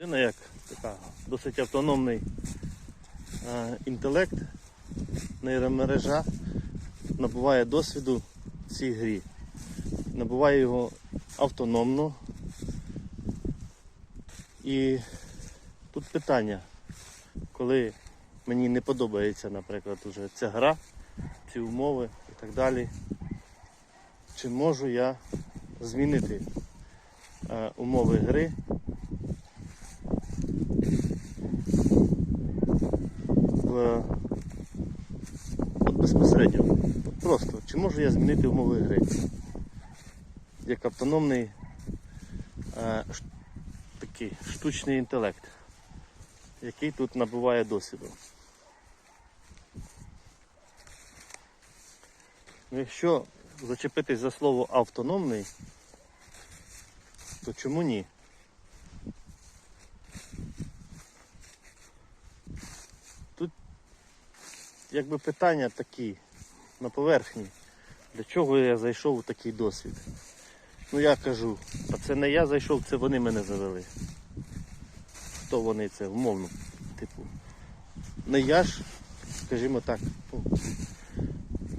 Людина як така досить автономний е, інтелект, нейромережа набуває досвіду в цій грі. Набуває його автономно. І тут питання, коли мені не подобається, наприклад, уже ця гра, ці умови і так далі, чи можу я змінити е, умови гри в от безпосередньо. От просто, чи можу я змінити умови гри? Як автономний е, ш- такий штучний інтелект, який тут набуває досвіду. Ну, якщо зачепитись за слово автономний, то чому ні? Якби питання такі на поверхні. Для чого я зайшов у такий досвід? Ну я кажу, а це не я зайшов, це вони мене завели. Хто вони це умовно, типу. Не я ж, скажімо так,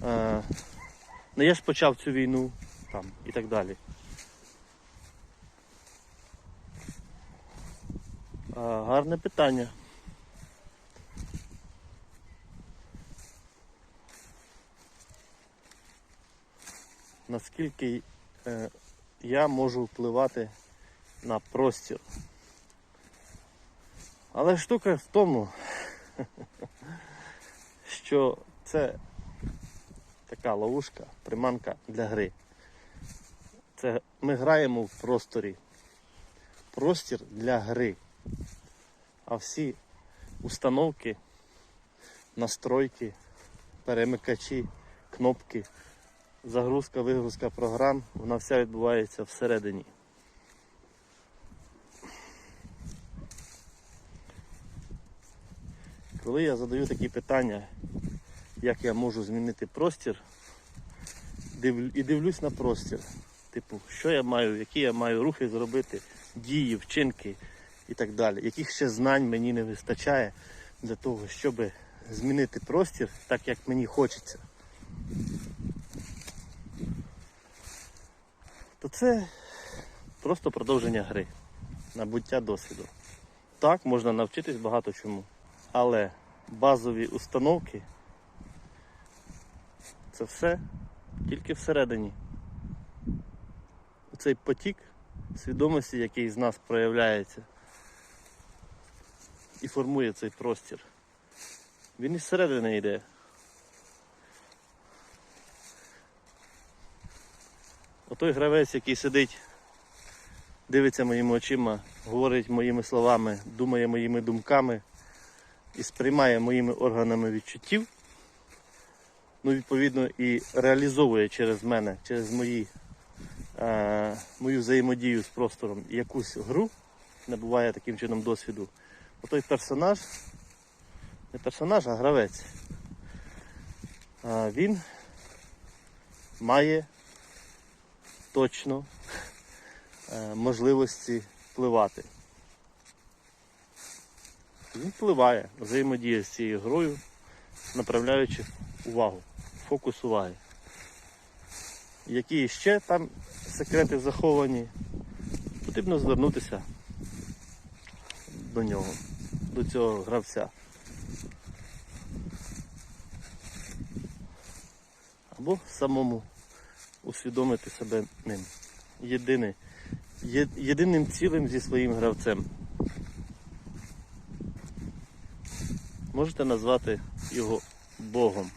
а, не я ж почав цю війну там і так далі. А, гарне питання. Наскільки е, я можу впливати на простір. Але штука в тому, що це така ловушка, приманка для гри. Це ми граємо в просторі. Простір для гри. А всі установки, настройки, перемикачі, кнопки, загрузка, вигрузка програм, вона вся відбувається всередині. Коли я задаю такі питання, як я можу змінити простір, і дивлюсь на простір. Типу, що я маю, які я маю рухи зробити, дії, вчинки і так далі. Яких ще знань мені не вистачає для того, щоб змінити простір так, як мені хочеться. То це просто продовження гри, набуття досвіду. Так, можна навчитись багато чому. Але базові установки це все тільки всередині. Цей потік свідомості, який з нас проявляється і формує цей простір. Він із середини йде. Отой гравець, який сидить, дивиться моїми очима, говорить моїми словами, думає моїми думками і сприймає моїми органами відчуттів, ну, відповідно, і реалізовує через мене, через мої, е, мою взаємодію з простором якусь гру, набуває таким чином досвіду. Отой персонаж, не персонаж, а гравець. А, він має точно е, можливості впливати. Він впливає, взаємодіє з цією грою, направляючи увагу, фокус уваги. Які ще там секрети заховані, потрібно звернутися до нього, до цього гравця. Або самому усвідомити себе ним. Єдине, є- єдиним цілим зі своїм гравцем. Можете назвати його Богом.